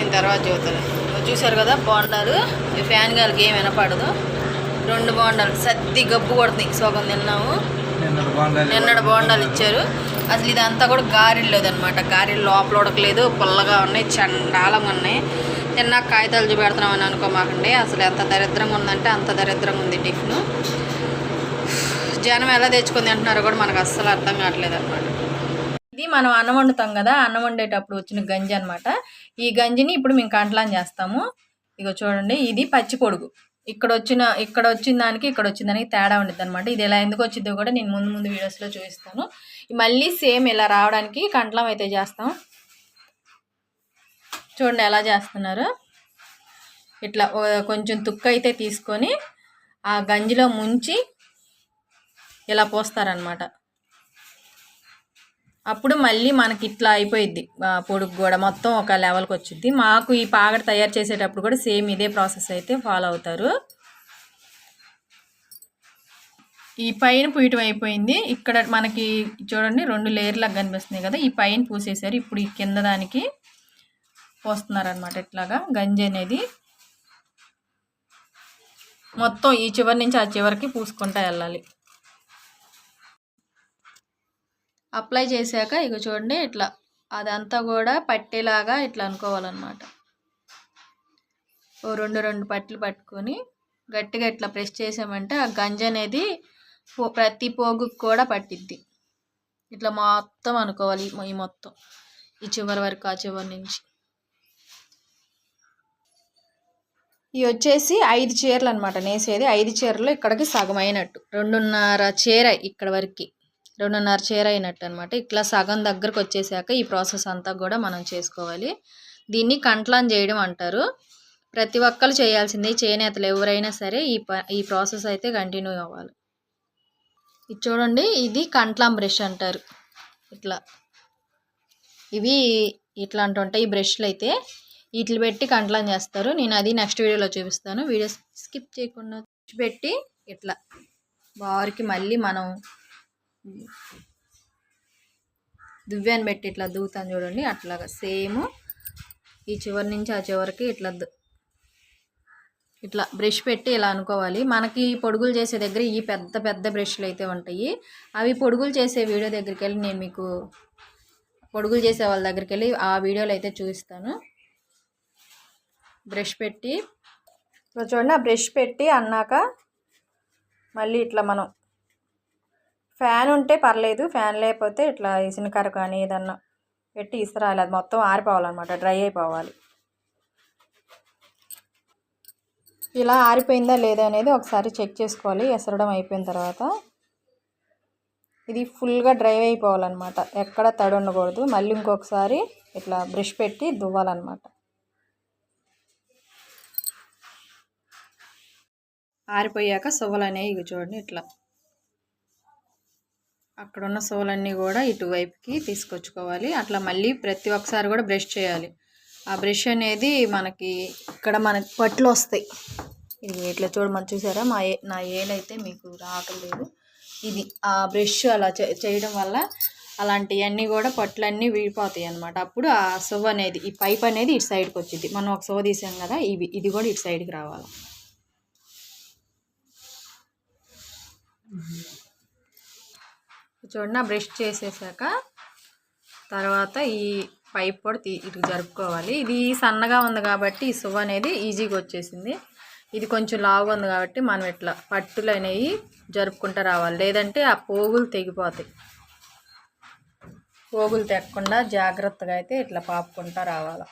నేను తర్వాత చూస్తాను చూసారు కదా బోండాలు ఈ ఫ్యాన్ గాలికి ఏం వినపడదు రెండు బోండాలు సద్ది గబ్బు కొడుతుంది. సగం తిన్నాము. నిన్నటి బాగుండాలి. బోండాలు ఇచ్చారు. అసలు ఇదంతా కూడా గారెలు లేదనమాట గారెలు లోపల ఉడకలేదు. పుల్లగా ఉన్నాయి. చండాలంగా ఉన్నాయి. తిన్నాక కాగితాలు చూపెడుతున్నామని అనుకోమాకండి. అసలు ఎంత దరిద్రంగా ఉందంటే అంత దరిద్రంగా ఉంది టిఫిన్. జనం ఎలా తెచ్చుకొని తింటున్నారో కూడా మనకు అస్సలు అర్థం కావట్లేదు అనమాట ఇది మనం అన్నం వండుతాం కదా అన్నం వండేటప్పుడు వచ్చిన గంజి అనమాట ఈ గంజిని ఇప్పుడు మేము కంట్లాం చేస్తాము. ఇగో చూడండి ఇది పచ్చి పొడుగు. ఇక్కడ వచ్చిన ఇక్కడ వచ్చిన దానికి ఇక్కడ వచ్చిన దానికి తేడా ఉండిద్ది అనమాట ఇది ఎలా ఎందుకు వచ్చిందో కూడా నేను ముందు ముందు వీడియోస్లో చూపిస్తాను. మళ్ళీ సేమ్ ఇలా రావడానికి కంట్లం అయితే చేస్తాం. చూడండి ఎలా చేస్తున్నారు. ఇట్లా కొంచెం తుక్క అయితే తీసుకొని ఆ గంజిలో ముంచి ఇలా పోస్తారనమాట అప్పుడు మళ్ళీ మనకి ఇట్లా అయిపోయిద్ది పొడుగు కూడా మొత్తం ఒక లెవెల్కి వచ్చింది మాకు ఈ పాగడ తయారు చేసేటప్పుడు కూడా సేమ్ ఇదే ప్రాసెస్ అయితే ఫాలో అవుతారు. ఈ పైన పూయటం అయిపోయింది. ఇక్కడ మనకి చూడండి రెండు లేయర్లకు కనిపిస్తున్నాయి కదా ఈ పైన పూసేశారు. ఇప్పుడు ఈ కింద దానికి పోస్తున్నారనమాట ఇట్లాగా గంజి అనేది. మొత్తం ఈ చివరి నుంచి ఆ చివరికి పూసుకుంటా వెళ్ళాలి. అప్లై చేశాక ఇక చూడండి ఇట్లా అదంతా కూడా పట్టేలాగా ఇట్లా అనుకోవాలన్నమాట. ఓ రెండు రెండు పట్లు పట్టుకొని గట్టిగా ఇట్లా ప్రెస్ చేసామంటే ఆ గంజ అనేది పో- ప్రతి పోగుకు కూడా పట్టిద్ది. ఇట్లా మొత్తం అనుకోవాలి ఈ ఈ మొత్తం ఈ చివరి వరకు ఆ చివరి నుంచి. ఇవి వచ్చేసి ఐదు చీరలు అనమాట నేసేది ఐదు చీరలు ఇక్కడికి సగం అయినట్టు. రెండున్నర చీర ఇక్కడ వరకు. రెండున్నర చీర అయినట్టు అనమాట ఇట్లా సగం దగ్గరకు వచ్చేసాక ఈ ప్రాసెస్ అంతా కూడా మనం చేసుకోవాలి. దీన్ని కంట్లాన్ చేయడం అంటారు. ప్రతి ఒక్కరు చేయాల్సిందే. చేనేతలు ఎవరైనా సరే ఈ ప ఈ ప్రాసెస్ అయితే కంటిన్యూ అవ్వాలి. ఇది చూడండి. ఇది కంట్లాం బ్రష్ అంటారు. ఇట్లా. ఇవి ఇట్లాంటి ఉంటాయి ఈ బ్రష్లు అయితే. వీటిని పెట్టి కంట్లం చేస్తారు. నేను అది నెక్స్ట్ వీడియోలో చూపిస్తాను. వీడియో స్కిప్ చేయకుండా పెట్టి ఇట్లా. బారికి మళ్ళీ మనం దువ్వాన్ని పెట్టి ఇట్లా దువ్వుతాను చూడండి. అట్లాగా సేమ్. ఈ చివరి నుంచి ఆ చివరికి ఇట్లా ఇట్లా బ్రష్ పెట్టి ఇలా అనుకోవాలి. మనకి పొడుగులు చేసే దగ్గర ఈ పెద్ద పెద్ద బ్రష్లు అయితే ఉంటాయి. అవి పొడుగులు చేసే వీడియో దగ్గరికి వెళ్ళి నేను మీకు పొడుగులు చేసే వాళ్ళ దగ్గరికి వెళ్ళి ఆ వీడియోలో అయితే చూపిస్తాను. బ్రష్ పెట్టి చూడండి. ఆ బ్రష్ పెట్టి అన్నాక మళ్ళీ ఇట్లా మనం ఫ్యాన్ ఉంటే పర్లేదు ఫ్యాన్ లేకపోతే ఇట్లా ఇసునకర కానీ ఏదన్నా పెట్టి ఇసరాలి. అది మొత్తం ఆరిపోవాలన్నమాట డ్రై అయిపోవాలి. ఇలా ఆరిపోయిందా లేదా అనేది ఒకసారి చెక్ చేసుకోవాలి. ఎసరడం అయిపోయిన తర్వాత ఇది ఫుల్గా డ్రై అయిపోవాలన్నమాట. ఎక్కడ తడి ఉండకూడదు మళ్ళీ ఇంకొకసారి ఇట్లా బ్రష్ పెట్టి దువ్వాలన్నమాట. ఆరిపోయాక సువ్వలు అనేవి ఇవి చూడండి ఇట్లా. అక్కడ ఉన్న సోలన్నీ కూడా ఇటువైపుకి తీసుకొచ్చుకోవాలి. అట్లా మళ్ళీ ప్రతి ఒక్కసారి కూడా బ్రష్ చేయాలి. ఆ బ్రష్ అనేది మనకి ఇక్కడ మనకి పట్లు వస్తాయి. ఇది ఇట్లా చూడమని చూసారా? మా ఏ నా ఏలైతే మీకు రావట్లేదు. ఇది ఆ బ్రష్ అలా చే- చేయడం వల్ల అలాంటివన్నీ కూడా పట్లన్నీ విడిపోతాయి అన్నమాట. అప్పుడు ఆ సువ్వ అనేది ఈ పైప్ అనేది ఇటు సైడ్కి వచ్చింది మనం ఒక సువ్వ తీసాం కదా ఇవి ఇది కూడా ఇటు సైడ్కి రావాలి. చూడండి బ్రష్ చేసేసాక తర్వాత ఈ పైప్ కూడా తీ ఇటు జరుపుకోవాలి. ఇది సన్నగా ఉంది కాబట్టి ఈ సువ్వ అనేది ఈజీగా వచ్చేసింది. ఇది కొంచెం లావుగా ఉంది కాబట్టి మనం ఇట్లా పట్టులు అనేవి జరుపుకుంటూ రావాలి. లేదంటే ఆ పోగులు తెగిపోతాయి. పోగులు తెగకుండా జాగ్రత్తగా అయితే ఇట్లా పాపుకుంటూ రావాలి.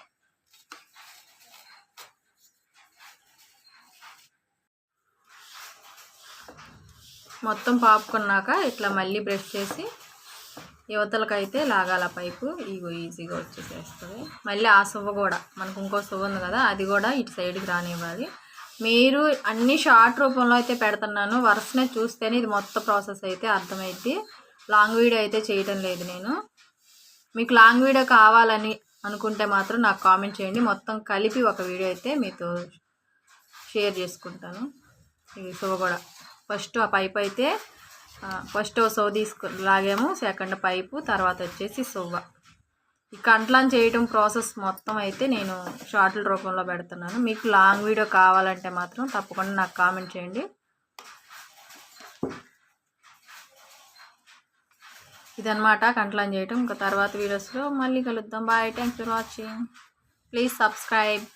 మొత్తం పాపుకున్నాక ఇట్లా మళ్ళీ బ్రష్ చేసి యువతలకైతే లాగాల పైపు. ఇగో ఈజీగా వచ్చేసేస్తుంది. మళ్ళీ ఆ సువ్వ కూడా మనకు ఇంకో సువ్వ ఉంది కదా అది కూడా ఇటు సైడ్కి రానివ్వాలి. మీరు అన్ని షార్ట్ రూపంలో అయితే పెడుతున్నాను. వరుసనే చూస్తేనే ఇది మొత్తం ప్రాసెస్ అయితే అర్థమైద్ది. లాంగ్ వీడియో అయితే చేయటం లేదు నేను. మీకు లాంగ్ వీడియో కావాలని అనుకుంటే మాత్రం నాకు కామెంట్ చేయండి. మొత్తం కలిపి ఒక వీడియో అయితే మీతో షేర్ చేసుకుంటాను. ఇది సువ కూడా. ఫస్ట్ ఆ పైప్ అయితే ఫస్ట్ ఓ తీసుకు లాగాము. సెకండ్ పైపు తర్వాత వచ్చేసి సువ్వ ఈ కంట్లాన్ చేయటం ప్రాసెస్ మొత్తం అయితే నేను షార్ట్ల రూపంలో పెడుతున్నాను. మీకు లాంగ్ వీడియో కావాలంటే మాత్రం తప్పకుండా నాకు కామెంట్ చేయండి. ఇదనమాట కంట్లాన్ చేయటం. ఇంకా తర్వాత వీడియోస్లో మళ్ళీ కలుద్దాం. Bye. Thanks for watching. Please subscribe.